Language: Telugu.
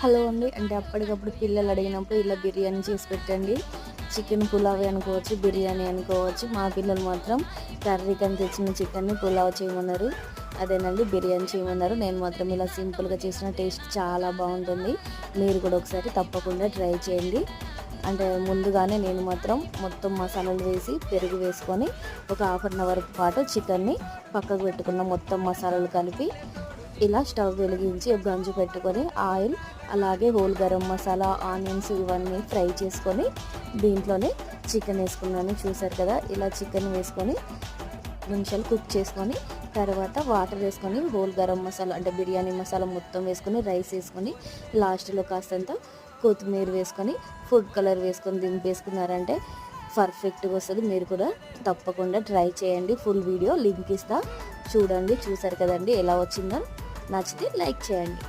హలో అండి. అంటే అప్పటికప్పుడు పిల్లలు అడిగినప్పుడు ఇలా బిర్యానీ చేసి పెట్టండి. చికెన్ పులావ్ అనుకోవచ్చు బిర్యానీ అనుకోవచ్చు. మా పిల్లలు మాత్రం కర్రీ కని తెచ్చిన చికెన్ని పులావ్ చేయమన్నారు. అదేనండి బిర్యానీ చేయమన్నారు. నేను మాత్రం ఇలా సింపుల్గా చేసిన టేస్ట్ చాలా బాగుంటుంది. మీరు కూడా ఒకసారి తప్పకుండా ట్రై చేయండి. అంటే ముందుగానే నేను మాత్రం మొత్తం మసాలాలు వేసి పెరుగు వేసుకొని ఒక హాఫ్ అన్ అవర్ పాటు చికెన్ని పక్కకు పెట్టుకున్న మొత్తం మసాలాలు కలిపి ఇలా స్టవ్ వెలిగించి గంజు పెట్టుకొని ఆయిల్ అలాగే హోల్ గరం మసాలా ఆనియన్స్ ఇవన్నీ ఫ్రై చేసుకొని దీంట్లోనే చికెన్ వేసుకున్నాను. చూసారు కదా ఇలా చికెన్ వేసుకొని నిమిషాలు కుక్ చేసుకొని తర్వాత వాటర్ వేసుకొని హోల్ గరం మసాలా అంటే బిర్యానీ మసాలా మొత్తం వేసుకొని రైస్ వేసుకొని లాస్ట్లో కాస్తంత కొత్తిమీర వేసుకొని ఫుడ్ కలర్ వేసుకొని దింపేసుకున్నారంటే పర్ఫెక్ట్గా వస్తుంది. మీరు కూడా తప్పకుండా ట్రై చేయండి. ఫుల్ వీడియో లింక్ ఇస్తా. చూడండి చూసారు కదండి ఎలా వచ్చిందో. నచ్చితే లైక్ చేయండి.